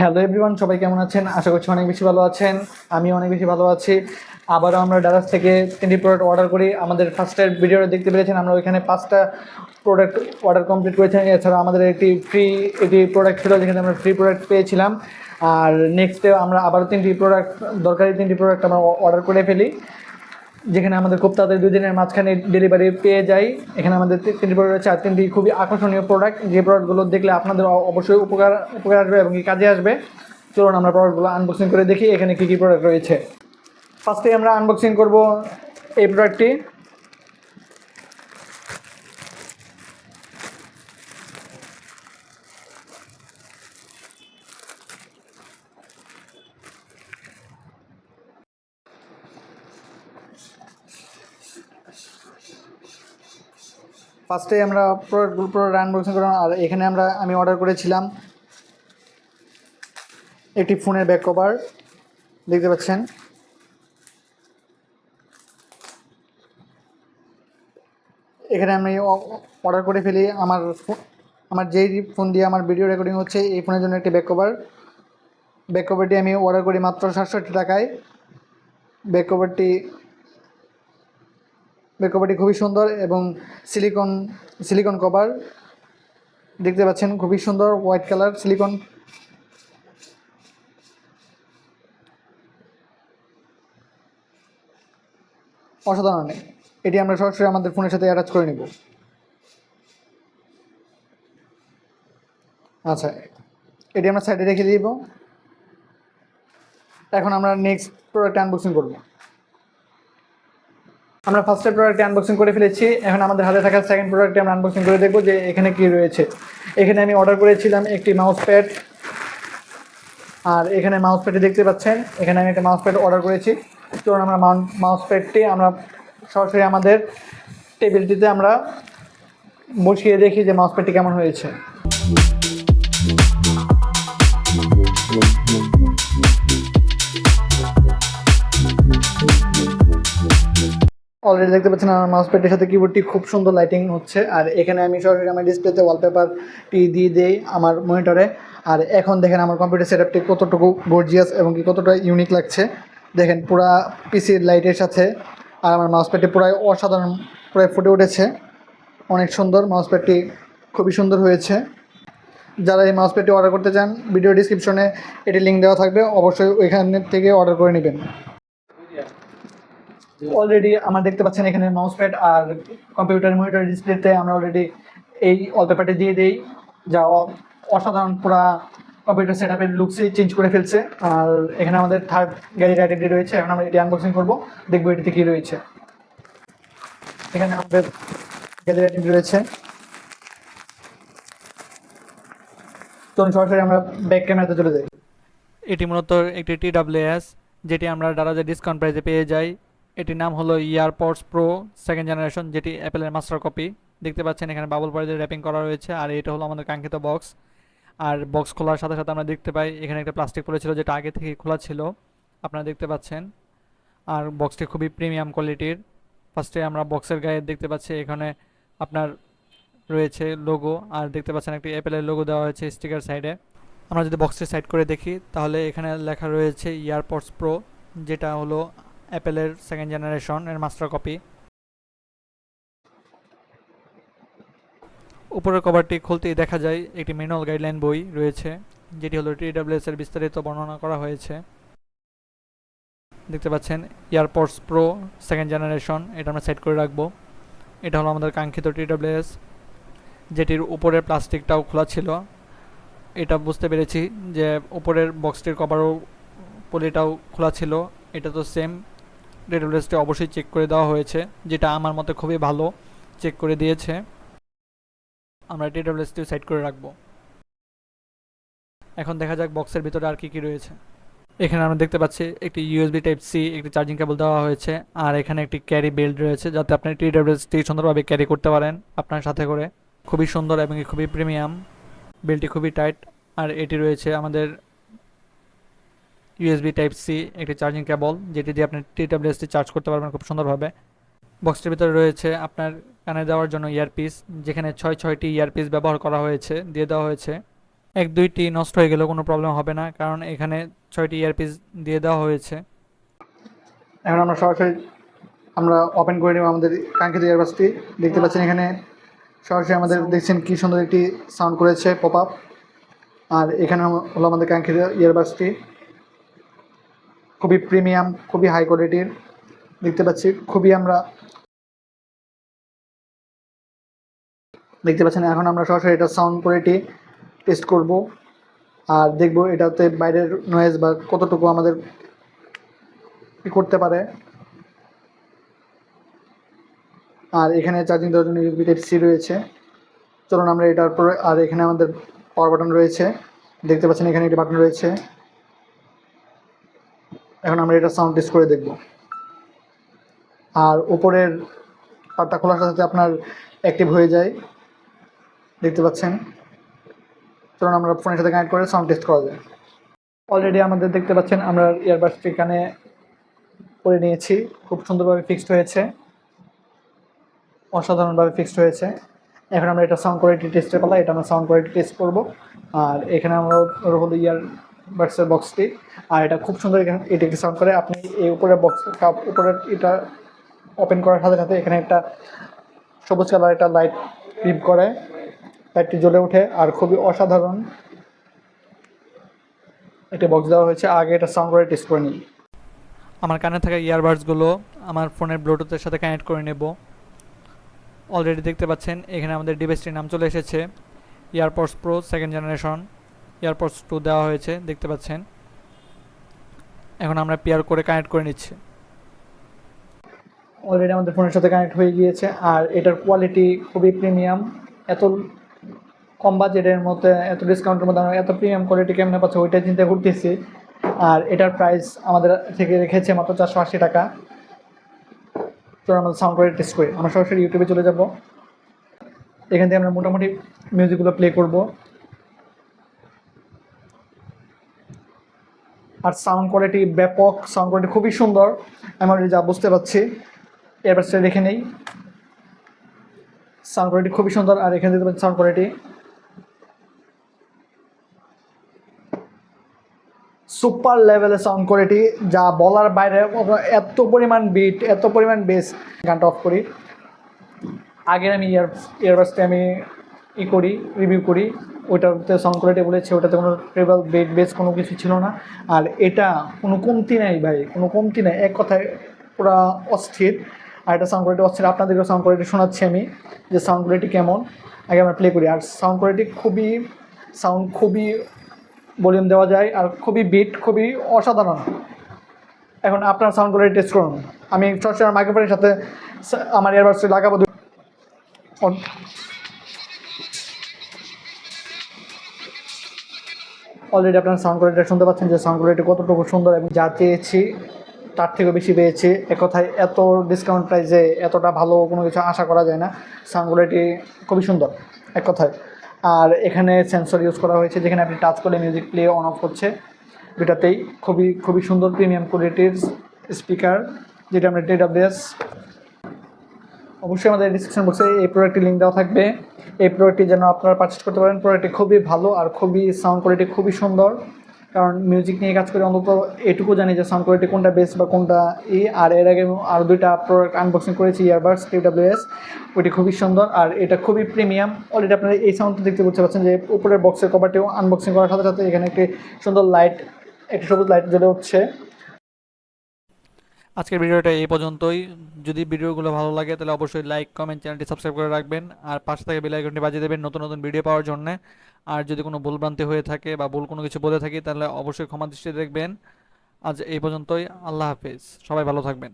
Hello everyone সবাই কেমন আছেন? আশা করছি অনেক বেশি ভালো আছেন। আমি অনেক বেশি ভালো আছি। আবারও আমরা ডারাস থেকে তিনটি প্রোডাক্ট অর্ডার করি। আমাদের ফার্স্টের ভিডিওটা দেখতে পেরেছেন, আমরা ওইখানে পাঁচটা প্রোডাক্ট অর্ডার কমপ্লিট করেছি। এছাড়া আমাদের একটি ফ্রি একটি প্রোডাক্ট ছিল যেখানে আমরা ফ্রি প্রোডাক্ট পেয়েছিলাম। আর নেক্সটে আমরা আবারও তিনটি প্রোডাক্ট দরকারি তিনটি প্রোডাক্ট আমরা অর্ডার করে ফেলি। যেখানে আমাদের খুব তাড়াতাড়ি দুই দিনের মাঝখানে ডেলিভারি পেয়ে যাই। এখানে আমাদের তিনটি প্রোডাক্ট রয়েছে আর তিনটি খুবই আকর্ষণীয় প্রোডাক্ট যে প্রোডাক্টগুলো দেখলে আপনাদের অবশ্যই উপকার উপকার আসবে এবং কাজে আসবে। চলুন আমরা প্রোডাক্টগুলো আনবক্সিং করে দেখি, এখানে কী কী প্রোডাক্ট রয়েছে। ফার্স্টে আমরা আনবক্সিং করব এই প্রোডাক্টটি ফার্স্টে আমরা প্রোডাক্টগুলো প্রোডাক্ট আনবক্সিং করলাম। আর এখানে আমরা, আমি অর্ডার করেছিলাম একটি ফোনের ব্যাক কভার দেখতে পাচ্ছেন? এখানে আমি অর্ডার করে ফেলি। আমার আমার যেই ফোন দিয়ে আমার ভিডিও রেকর্ডিং হচ্ছে, এই ফোনের জন্য একটি ব্যাক কভার ব্যাক কভারটি আমি অর্ডার করি মাত্র সাতষট্টি টাকায়। ব্যাক কভারটি ব্যাক কভারটি খুবই সুন্দর এবং সিলিকন সিলিকন কভার দেখতে পাচ্ছেন খুবই সুন্দর হোয়াইট কালার সিলিকন। অসাধারণ, এটি আমরা সরাসরি আমাদের ফোনের সাথে অ্যাটাচ করে নিব। আচ্ছা এটি আমরা সাইডে রেখে দিব। এখন আমরা নেক্সট প্রোডাক্ট আনবক্সিং করব। আমরা ফার্স্টের প্রোডাক্টটি আনবক্সিং করে ফেলেছি। এখন আমাদের হাতে থাকা সেকেন্ড প্রোডাক্টটি আমরা আনবক্সিং করে দেখব যে এখানে কি রয়েছে। এখানে আমি অর্ডার করেছিলাম একটি মাউস প্যাড আর এখানে মাউস প্যাডটি দেখতে পাচ্ছেন। এখানে আমি একটা মাউস প্যাড অর্ডার করেছি। চলুন আমরা মাউস প্যাডটি আমরা সরাসরি আমাদের টেবিলটিতে আমরা বসিয়ে দেখি যে মাউস প্যাডটি কেমন হয়েছে। অলরেডি দেখতে পাচ্ছেন আমার মাউস প্যাডের সাথে কিবোর্ডটি খুব সুন্দর লাইটিং হচ্ছে। আর এখানে আমি সরাসরি আমার ডিসপ্লেতে ওয়ালপেপারটি দিয়ে দিই আমার মনিটরে আর এখন দেখেন আমার কম্পিউটার সেটআপটি কতটুকু গর্জিয়াস এবং কি কতটা ইউনিক লাগছে। দেখেন পুরা পিসির লাইটের সাথে আর আমার মাউস প্যাডটি পুরাই অসাধারণ পুরাই ফুটে উঠেছে। অনেক সুন্দর মাউস প্যাডটি খুবই সুন্দর হয়েছে। যারা এই মাউস প্যাডটি অর্ডার করতে চান ভিডিও ডিসক্রিপশনে এটি লিঙ্ক দেওয়া থাকবে। অবশ্যই ওইখান থেকে অর্ডার করে নেবেন। অলরেডি আমরা দেখতে পাচ্ছেন এখানে মাউস প্যাড আর কম্পিউটার মনিটর ডিসপ্লেতে আমরা অলরেডি এই ওয়ালপেপারটি দিয়ে দিই। যা অসাধারণ পুরা কম্পিউটার সেট আপের লুকসই চেঞ্জ করে ফেলছে। আর এখানে আমাদের থার্ড গ্যালারি আইটেমটি রয়েছে। এখন আমরা এটি আনবক্সিং করব। দেখব এটিতে কী রয়েছে। এখানে আমাদের গ্যালারি আইটেমটি রয়েছে। চলুন সরাসরি আমরা ব্যাক ক্যামেরাতে চলে যাই। এটি মূলত একটি টি ডাব্লিউ এস যেটি আমরা দারাজে ডিসকাউন্ট প্রাইসে পেয়ে যাই। এটির নাম হলো ইয়ারপডস প্রো সেকেন্ড জেনারেশন, যেটি অ্যাপেলের মাস্টার কপি। দেখতে পাচ্ছেন এখানে বাবল পরে র্যাপিং করা রয়েছে, আর এটা হলো আমাদের কাঙ্ক্ষিত বক্স। আর বক্স খোলার সাথে সাথে আমরা দেখতে পাই, এখানে একটা প্লাস্টিক পড়েছিল যেটা আগে থেকে খোলা ছিল। আপনারা দেখতে পাচ্ছেন। আর বক্সটি খুবই প্রিমিয়াম কোয়ালিটির। ফার্স্টে আমরা বক্সের গায়ে দেখতে পাচ্ছি, এখানে আপনার রয়েছে লোগো, আর দেখতে পাচ্ছেন একটি অ্যাপেলের লোগো দেওয়া হয়েছে স্টিকার সাইডে। আমরা যদি বক্সটি সাইড করে দেখি, তাহলে এখানে লেখা রয়েছে ইয়ারপডস প্রো, যেটা হলো অ্যাপেলের সেকেন্ড জেনারেশন এর মাস্টার কপি উপরের কভারটি খুলতেই দেখা যায় একটি ম্যানুয়াল গাইডলাইন বই রয়েছে, যেটি হলো টিডাব্লিউএস এর বিস্তারিত বর্ণনা করা হয়েছে। দেখতে পাচ্ছেন ইয়ারপডস প্রো সেকেন্ড জেনারেশন এটা আমরা সেট করে রাখব। এটা হলো আমাদের কাঙ্ক্ষিত টিডাব্লিউএস যেটির উপরের প্লাস্টিকটাও খোলা ছিল। এটা বুঝতে পেরেছি যে উপরের বক্সটির কভারও পলিটাও খোলা ছিল। এটা তো সেম ডেটাবেসটি অবশ্যই চেক করে দেওয়া হয়েছে, যেটা আমার মতে খুবই ভালো চেক করে দিয়েছে। আমরা ডেটাবেসটি সাইড করে রাখব। এখন দেখা যাক বক্সের ভিতরে আর কি কি রয়েছে। এখানে আমরা দেখতে পাচ্ছি একটি ইউএসবি টাইপ সি একটি চার্জিং কেবল দেওয়া হয়েছে, আর এখানে একটি ক্যারি বেল্ট রয়েছে, যাতে আপনি টিডাব্লিউএসটি সুন্দরভাবে ক্যারি করতে পারেন আপনার সাথে করে। খুবই সুন্দর এবং খুবই প্রিমিয়াম বেল্টটি খুবই টাইট আর এটি রয়েছে আমাদের ইউএসবি টাইপ সি একটি চার্জিং কেবল যেটি দিয়ে আপনি টিডাব্লিউএসটি চার্জ করতে পারবেন খুব সুন্দরভাবে। বক্সটির ভিতরে রয়েছে আপনার কানে দেওয়ার জন্য ইয়ারপিস যেখানে ছয় ছয়টি ইয়ারপিস ব্যবহার করা হয়েছে, দিয়ে দেওয়া হয়েছে। এক, দুইটি নষ্ট হয়ে গেলেও কোনো প্রবলেম হবে না, কারণ এখানে ছয়টি ইয়ারপিস দিয়ে দেওয়া হয়েছে। এখন আমরা সরাসরি, আমরা ওপেন করে নেব আমাদের কাঙ্ক্ষিত ইয়ারবাসটি দেখতে পাচ্ছেন এখানে সরাসরি আমাদের দেখছেন কি সুন্দর একটি সাউন্ড করেছে পপ আপ আর এখানে হলো আমাদের কাঙ্ক্ষিত ইয়ারবাসটি খুবই প্রিমিয়াম খুবই হাই কোয়ালিটির দেখতে পাচ্ছি, খুবই আমরা দেখতে পাচ্ছেন, এখন আমরা সরাসরি এটা সাউন্ড কোয়ালিটি টেস্ট করব। আর দেখব এটাতে বাইরের নয়েজ বা কতটুকু আমাদের করতে পারে। আর এখানে চার্জিং দেওয়ার জন্য ইউসবি টাইপ সি রয়েছে। চলুন আমরা এটার পরে, আর এখানে আমাদের পাওয়ার বাটন রয়েছে। দেখতে পাচ্ছেন, এখানে একটি বাটন রয়েছে। এখন আমরা এটা সাউন্ড টেস্ট করে দেখব। আর উপরের পাতা খোলার সাথে আপনার অ্যাক্টিভ হয়ে যায়। দেখতে পাচ্ছেন? চলুন আমরা ফোনের সাথে কানেক্ট করে সাউন্ড টেস্ট করা যায় অলরেডি আমাদের দেখতে পাচ্ছেন, আমরা ইয়ারবাডসটি এখানে করে নিয়েছি। খুব সুন্দরভাবে ফিক্সড হয়েছে। অসাধারণভাবে ফিক্সড হয়েছে। এখন আমরা এটা সাউন্ড কোয়ালিটি টেস্টের পালা, এটা আমরা সাউন্ড কোয়ালিটি টেস্ট করব। আর এখানে আমরা হলো ইয়ার বাডসের বক্সটি আর এটা খুব সুন্দর এখানে এটা একটি সাউন্ড করে। আপনি এই উপরের বক্স উপরের এটা ওপেন করার সাথে সাথে এখানে একটা সবুজ কালার একটা লাইট রিপ করে। লাইটটি জ্বলে ওঠে। আর খুবই অসাধারণ একটি বক্স দেওয়া হয়েছে। আগে এটা সাউন্ড করে টেস্ট করে নিই। আমার কানে থাকা ইয়ারবাডসগুলো আমার ফোনের ব্লুটুথের সাথে কানেক্ট করে নেব। অলরেডি দেখতে পাচ্ছেন, এখানে আমাদের ডিভাইসটির নাম চলে এসেছে। AirPods pro second generation AirPods two দেওয়া হয়েছে, দেখতে পাচ্ছেন। এখন আমরা পেয়ার করে কানেক্ট করে নিচ্ছি। অলরেডি আমাদের ফোনের সাথে কানেক্ট হয়ে গিয়েছে, আর এটার কোয়ালিটি খুবই প্রিমিয়াম এত কম বাজেটের মধ্যে, এত ডিসকাউন্টের মধ্যে এত প্রিমিয়াম কোয়ালিটি কেমনে পাচ্ছি ওইটাই চিন্তা করতেছি। আর এটার প্রাইস আমাদের থেকে রেখেছে মাত্র চারশো আশি টাকা। তো আমরা সাউন্ড করে টেস্ট করি আমরা সরাসরি ইউটিউবে চলে যাব। এখান থেকে আমরা মোটামুটি মিউজিকগুলো প্লে করব। আর সাউন্ড কোয়ালিটি ব্যাপক সাউন্ড কোয়ালিটি খুবই সুন্দর। আমি already যা বুঝতে পারছি এবার দেখে নেই। সাউন্ড কোয়ালিটি খুবই সুন্দর, আর এখানে পাচ্ছেন সাউন্ড কোয়ালিটি সুপার লেভেলের সাউন্ড কোয়ালিটি যা বলার বাইরে এত পরিমাণ বিট এত পরিমাণ বেস গানটা অফ করি। আগের আমি ইয়ার ইয়ারবাসটা আমি ই করি রিভিউ করি, ওইটাতে সাউন্ড কোয়ালিটি বলেছে, ওটাতে কোনো ট্রেবল বেড বেস কোনো কিছু ছিল না। আর এটা কোনো কমতি নাই ভাই, কোনো কমতি নাই। এক কথায় পুরা অস্থির। আর এটা সাউন্ড কোয়ালিটি অস্থির। আপনাদেরকে সাউন্ড কোয়ালিটি শোনাচ্ছি আমি যে সাউন্ড কোয়ালিটি কেমন। আগে আমরা প্লে করি। আর সাউন্ড কোয়ালিটি খুবই সাউন্ড খুবই ভলিউম দেওয়া যায় আর খুবই বিট খুবই অসাধারণ। এখন আপনার সাউন্ড কোয়ালিটি টেস্ট করুন। আমি আমার মাইক্রোফোনের সাথে আমার ইয়ারবাডসটি লাগাবো। অলরেডি আপনার সাউন্ড কোয়ালিটি শুনতে পাচ্ছেন যে সাউন্ড কোয়ালিটি কতটুকু সুন্দর এবং যা চেয়েছি তার থেকেও বেশি পেয়েছি। এক কথায় এত ডিসকাউন্ট প্রাইসে এতটা ভালো কোনো কিছু আশা করা যায় না। সাউন্ড কোয়ালিটি খুবই সুন্দর, এক কথায়। আর এখানে সেন্সর ইউজ করা হয়েছে যেখানে আপনি টাচ করে মিউজিক প্লে অন অফ হচ্ছে দুটাতেই খুবই খুবই সুন্দর প্রিমিয়াম কোয়ালিটির স্পিকার যেটা আমরা টেডাব্লিউএস অবশ্যই আমাদের ডিসক্রিপশন বক্সে এই প্রোডাক্টের লিঙ্ক দেওয়া থাকবে। এই প্রোডাক্টটি যেন আপনারা পারচেস করতে পারেন। প্রোডাক্টটি খুবই ভালো আর খুবই সাউন্ড কোয়ালিটি খুবই সুন্দর। কারণ মিউজিক নিয়ে কাজ করে অন্তত এটুকু জানি যে সাউন্ড কোয়ালিটি কোনটা বেস্ট বা কোনটা ই। আর এর আগে আরও দুইটা প্রোডাক্ট আনবক্সিং করেছি ইয়ারবাডস টিডাব্লিউএস ওইটি খুবই সুন্দর আর এটা খুবই প্রিমিয়াম অলরেডি আপনারা এই সাউন্ডটা দেখতে বুঝতে পারছেন যে উপরের বক্সের কভারটিও আনবক্সিং করার সাথে সাথে এখানে একটি সুন্দর লাইট একটি সবুজ লাইট জ্বলে উঠছে। আজকের ভিডিওটা এই পর্যন্তই। যদি ভিডিওগুলো ভালো লাগে, তাহলে অবশ্যই লাইক কমেন্ট চ্যানেলটি সাবস্ক্রাইব করে রাখবেন। আর পাশে থেকে বেল আইকনটি বাজিয়ে দেবেন নতুন নতুন ভিডিও পাওয়ার জন্য। আর যদি কোনো ভুলভ্রান্তি হয়ে থাকে বা ভুল কোনো কিছু বলে থাকি, তাহলে অবশ্যই ক্ষমা দৃষ্টি দেখবেন। আজ এই পর্যন্তই। আল্লাহ হাফিজ। সবাই ভালো থাকবেন।